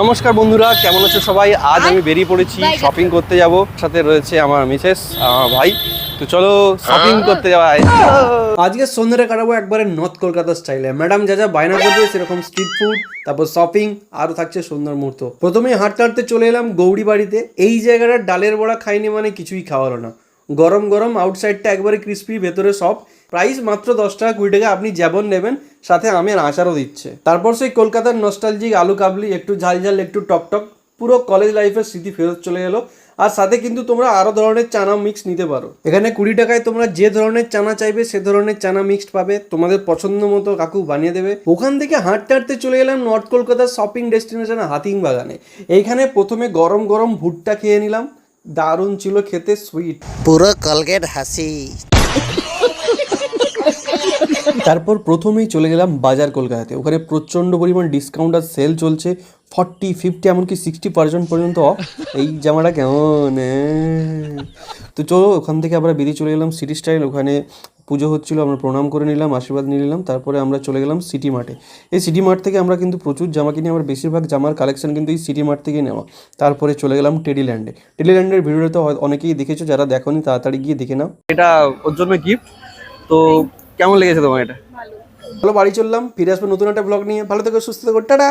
নমস্কার বন্ধুরা কেমন আছো সবাই? আজ আমি বেরিয়ে পড়েছি শপিং করতে যাব। সাথে রয়েছে আমার মিসেস আমার ভাই। তো চলো শপিং করতে যাওয়া আজকে সন্ধ্যে কাটাবো একবারে নর্থ কলকাতা স্টাইলে ম্যাডাম যা যা বায়না করবে সেরকম স্ট্রিট ফুড তারপর শপিং আরও থাকছে সুন্দর মুহূর্ত। প্রথমেই হাঁটতে হাঁটতে চলে এলাম গৌরী বাড়িতে এই জায়গাটা ডালের বড়া খাইনি মানে কিছুই খাওয়া হলো না। গরম গরম আউটসাইডটা একবারে ক্রিস্পি ভেতরে সব প্রাইস মাত্র দশ টাকা কুড়ি টাকা, আপনি যেমন নেবেন, সাথে আমের আচারও দিচ্ছে। তারপর সেই কলকাতার নস্টালজিক আলু কাবলি, একটু ঝাল ঝাল, একটু টক টক, পুরো কলেজ লাইফের স্মৃতি ফেরত চলে এলো। আর সাথে কিন্তু তোমরা আরও ধরনের চানা মিক্স নিতে পারো। এখানে কুড়ি টাকায় তোমরা যে ধরনের চানা চাইবে, সে ধরনের চানা মিক্সড পাবে। তোমাদের পছন্দ মতো কাকু বানিয়ে দেবে। ওখান থেকে হাঁটতে হাঁটতে চলে গেলাম নর্থ কলকাতার শপিং ডেস্টিনেশন হাতিং বাগানে এইখানে প্রথমে গরম গরম ভুট্টা খেয়ে নিলাম। দারুণ ছিল খেতে সুইট পুরো কলগেট হাসি। তারপর প্রথমেই চলে গেলাম বাজার কলকাতাতে। ওখানে প্রচণ্ড পরিমাণ ডিসকাউন্ট আর সেল চলছে। ফর্টি ফিফটি এমনকি সিক্সটি পার্সেন্ট পর্যন্ত অফ এই জামাটা কেমন এ্যাঁ। তো চলো ওখান থেকে আমরা বেরিয়ে চলে গেলাম সিটি স্টাইল ওখানে পুজো হচ্ছিল আমরা প্রণাম করে নিলাম আশীর্বাদ নিয়ে নিলাম তারপরে আমরা চলে গেলাম সিটি মার্টে এই সিটি মার্ট থেকে আমরা কিন্তু প্রচুর জামা কিনি আমার বেশিরভাগ জামার কালেকশন কিন্তু এই সিটি মার্ট থেকেই নেওয়া। তারপরে চলে গেলাম টেডিল্যান্ডে টেডিল্যান্ডের ভিডিওটা তো অনেকেই দেখেছ যারা দেখোনি তাড়াতাড়ি গিয়ে দেখে নাও। এটা ওর জন্য গিফট তো কেমন লেগেছে তোমার এটা? ভালো। বাড়ি চললাম ফিরে আসব নতুন একটা ব্লগ নিয়ে। ভালো থেকো সুস্থ থেকো টাটা!